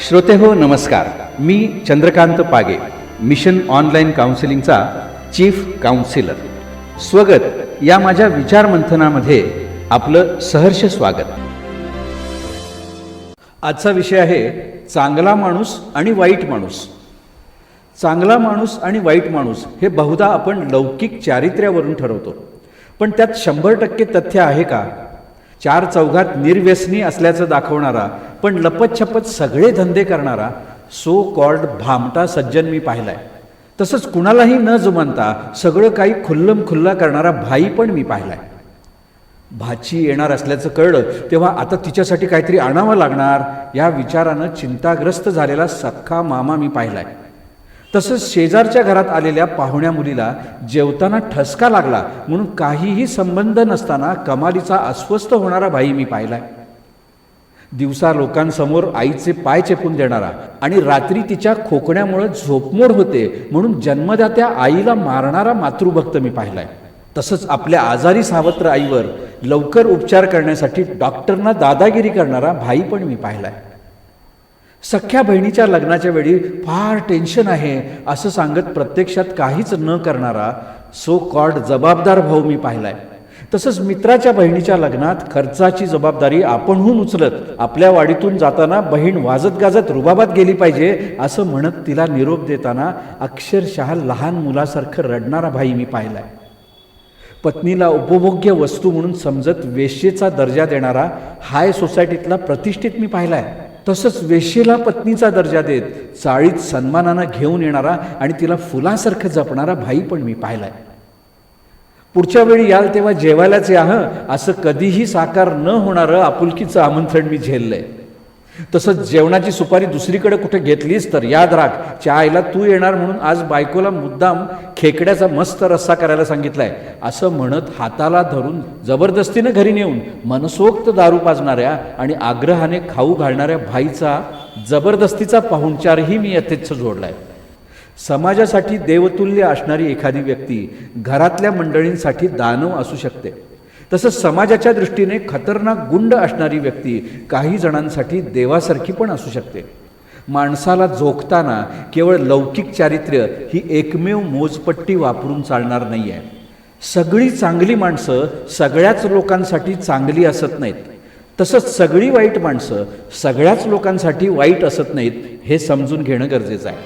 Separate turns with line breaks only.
श्रोते हो नमस्कार. मी चंद्रकांत पागे मिशन ऑनलाईन काउन्सिलिंगचा चीफ काउन्सिलर. स्वगत. या माझ्या विचार मंथनामध्ये आपलं सहर्ष स्वागत. आजचा विषय आहे चांगला माणूस आणि वाईट माणूस. चांगला माणूस आणि वाईट माणूस हे बहुधा आपण लौकिक चारित्र्यावरून ठरवतो. पण त्यात शंभर टक्के तथ्य आहे का? चार चौघात निर्व्यसनी असल्याचं दाखवणारा पण लपतछपत सगळे धंदे करणारा सो कॉल्ड भामटा सज्जन मी पाहिलाय. तसंच कुणालाही न जुमानता सगळं काही खुल्लम खुल्ला करणारा भाई पण मी पाहिलाय. भाची येणार असल्याचं कळलं तेव्हा आता तिच्यासाठी काहीतरी आणावं लागणार या विचारानं चिंताग्रस्त झालेला सख्खा मामा मी पाहिलाय. तसंच शेजारच्या घरात आलेल्या पाहुण्या मुलीला जेवताना ठसका लागला म्हणून काहीही संबंध नसताना कमालीचा अस्वस्थ होणारा भाई मी पाहिलाय. दिवसा लोकांसमोर आईचे पाय चेपून देणारा आणि रात्री तिच्या खोकण्यामुळे झोपमोड होते म्हणून जन्मदात्या आईला मारणारा मातृभक्त मी पाहिलाय. तसंच आपल्या आजारी सावत्र आईवर लवकर उपचार करण्यासाठी डॉक्टरना दादागिरी करणारा भाई पण मी पाहिलाय. सख्या बहिणीच्या लग्नाच्या वेळी फार टेन्शन आहे असं सांगत प्रत्यक्षात काहीच न करणारा सो कॉल्ड जबाबदार भाऊ मी पाहिलाय. तसंच मित्राच्या बहिणीच्या लग्नात खर्चाची जबाबदारी आपणहून उचलत आपल्या वाडीतून जाताना बहीण वाजत गाजत रुबाबात गेली पाहिजे असं म्हणत तिला निरोप देताना अक्षरशः लहान मुलासारखं रडणारा भाई मी पाहिलाय. पत्नीला उपभोग्य वस्तू म्हणून समजत वेश्येचा दर्जा देणारा हाय सोसायटीतला प्रतिष्ठित मी पाहिलाय. तसंच वेशीला पत्नीचा दर्जा देत चाळीत सन्मानानं घेऊन येणारा आणि तिला फुलासारखं जपणारा भाई पण मी पाहिलाय. पुढच्या वेळी याल तेव्हा जेवायलाच या हं. असं कधीही साकार न होणारं आपुलकीचं आमंत्रण मी झेललंय. तसंच जेवणाची सुपारी दुसरीकडे कुठे घेतलीस तर याद राख आईला तू येणार म्हणून आज बायकोला मुद्दाम खेकड्याचा मस्त रस्सा करायला सांगितलाय. असं म्हणत हाताला धरून जबरदस्तीनं घरी नेऊन मनसोक्त दारू पाजणाऱ्या आणि आग्रहाने खाऊ घालणाऱ्या भाईचा जबरदस्तीचा पाहुणचारही मी यथेच्छ जोडलाय. समाजासाठी देवतुल्य असणारी एखादी व्यक्ती घरातल्या मंडळींसाठी दानव असू शकते. तसंच समाजाच्या दृष्टीने खतरनाक गुंड असणारी व्यक्ती काही जणांसाठी देवासारखी पण असू शकते. माणसाला जोखताना केवळ लौकिक चारित्र्य ही एकमेव मोजपट्टी वापरून चालणार नाही आहे सगळी चांगली माणसं सगळ्याच लोकांसाठी चांगली असत नाहीत. तसंच सगळी वाईट माणसं सगळ्याच लोकांसाठी वाईट असत नाहीत हे समजून घेणं गरजेचं आहे.